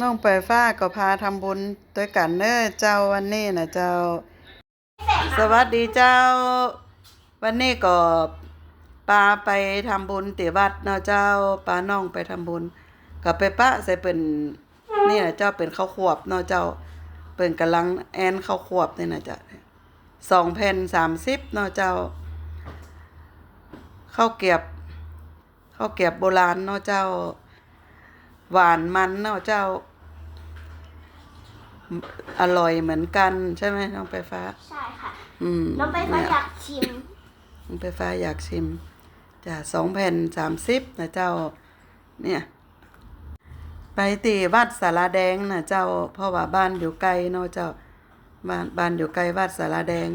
น้องไปฟ้าก็พาทำบุญด้วยกันเน้อเจ้าวันนี้นะเจ้า สวัสดีเจ้า วันนี้ก็ปาไปทำบุญติวัดเนาะเจ้าปาน้องไปทำบุญก็ไปปะใส่เป็นนี่นะเจ้าเป็นข้าวขวบเนาะเจ้าเป็นกำลังแอนข้าวขวบนี่นะจ๊ะสองแผ่นสามสิบเนาะเจ้าข้าวเกรียบข้าวเกรียบโบราณเนาะเจ้า หวานมันเนาะเจ้า อร่อยเหมือนกันใช่ไหมน้องไฟฟ้า ใช่ค่ะ อืมน้องไปฟ้าเนี่ยอยากชิม น้องไฟฟ้าอยากชิมจ้ะสองแผ่นสามสิบนะเจ้า เนี่ย ไปตีวัดสาราแดงนะเจ้า เพราะว่าบ้านอยู่ไกลเนาะเจ้า บ้านบ้านอยู่ไกลวัดสาราแดง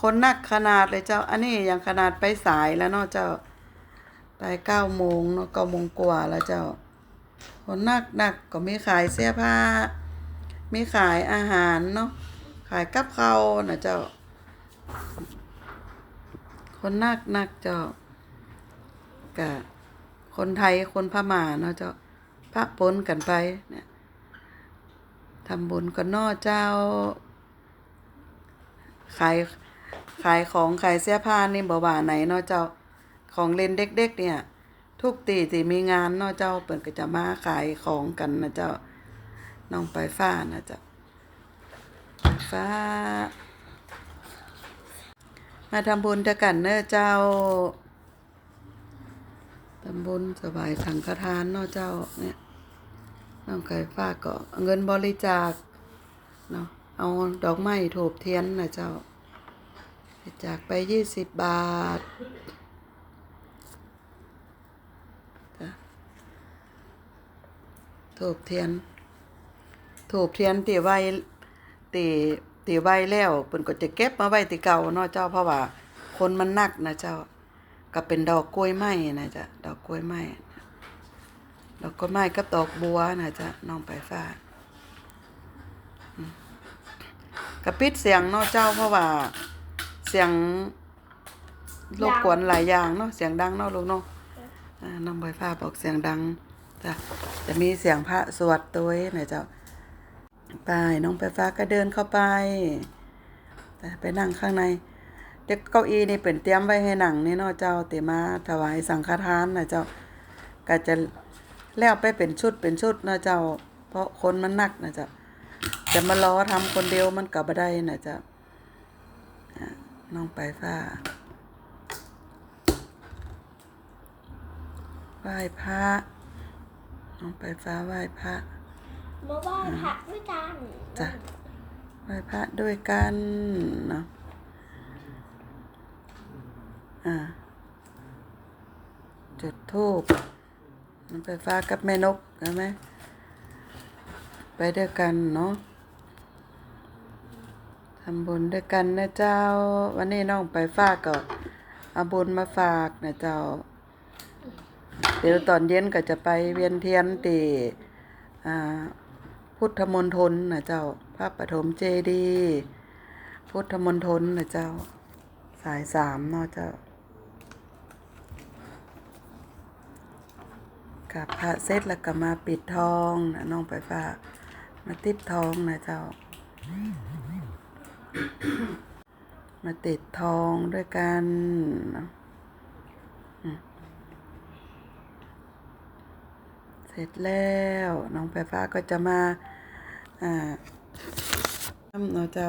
คนนักขนาดเลยเจ้า อันนี้ยังขนาดไปสายแล้วเนาะเจ้า ไปเก้าโมงเนาะเก้าโมงกว่าแล้วเจ้า คนนักหนักก็มีขายเสื้อผ้า มีขายอาหารเนาะ ขายกับเขานะเจ้า คนนักนักเจ้ากะคนไทยคนพม่าเนาะเจ้าพระปนกันไปเนี่ยทำบุญกันนอเจ้า ขายขายของขายเสื้อผ้านี่บ่ว่าไหนเนาะเจ้าของเล่นเด็กๆเนี่ย ทุกตีที่มีงานเนาะเจ้าเปิ่นก็จะมาขายของกันนะเจ้าน้องไปฟ้านะเจ้าไปฟ้า มาทำบุญด้วยกันเนอะเจ้าทำบุญสบายสังฆทานเนาะเจ้าเนี่ยน้องไก่ฟ้าก็เอาเงินบริจาคเนาะเอาดอกไม้ถูกเทียนนะเจ้าบริจาคไปยี่สิบบาทจ้ะ ถูกเทียน ถูกเทียนตีไว้ตีตีไว้แล้วเพิ่นก็จะเก็บมาไว้ตีเก่าเนาะเจ้าเพราะว่า คนมันนักนะเจ้า ก็เป็นดอกกล้วยไม้นะจ๊ะดอกกล้วยไม้ดอกกล้วยไม้กับดอกบัวนะจ๊ะน้องไปฟ้ากระปิดเสียงเนาะเจ้าเพราะว่าเสียงรบกวนหลายอย่างเนาะเสียงดังเนาะลูกเนาะน้องใบฟ้าบอกเสียงดัง จ้ะจะมีเสียงพระสวดตัวหนเจ้าไปน้องไปฟ้าก็เดินเข้าไปแต่ไปนั่งข้างในเด็กเก้าอี้นี่เป็นเตรียมไว้ให้หนังนี่เนาะเจ้าเตมาถวายสังฆทานนะเจ้าก็จะแล้วไปเป็นชุดเป็นชุดนาะเจ้า เพราะคนมันหนักนะเจ้าจะมารอทำคนเดียวมันกลับบ่ได้นะเจ้าอะน้องไปฟ้าไหว้พระ น้องไปฟ้าไหว้พระมาไหว้พระด้วยกันจ้ะไหว้พระด้วยกันเนาะอ่าจุดทูบน้ำไฟฟ้ากับแม่นกใช่ไหมไปด้วยกันเนาะทำบุญด้วยกันนะเจ้า วันนี้น้องไปฝากก็เอาบุญมาฝากนะเจ้า เดี๋ยวตอนเย็นก็จะไปเวียนเทียนตีอ่าพุทธมณฑลนะเจ้า พระปฐมเจดีพุทธมณฑลนะเจ้า สายสามเนาะเจ้ากับพระเสร็จแล้วก็มาปิดทองนะน้องไปฝากมาติดทองนะเจ้า มาติดทองด้วยกันเนาะอืม เสร็จแล้วน้องไฟฟ้าก็จะมาอ่าเนาจ้า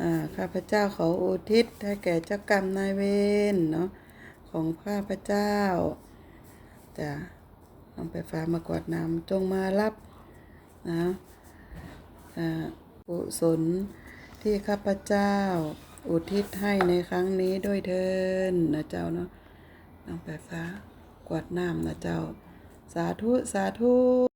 อ่าข้าพเจ้าขออุทิศให้แก่เจ้ากรรมนายเวรเนาะของข้าพเจ้าจะน้องไฟฟ้ามากวาดน้ำจงมารับนะอ่ากุศลที่ข้าพเจ้าอุทิศให้ในครั้งนี้ด้วยเทินนะเจ้าเนาะน้องไฟฟ้ากวาดน้ำนะเจ้า สาธุ สาธุ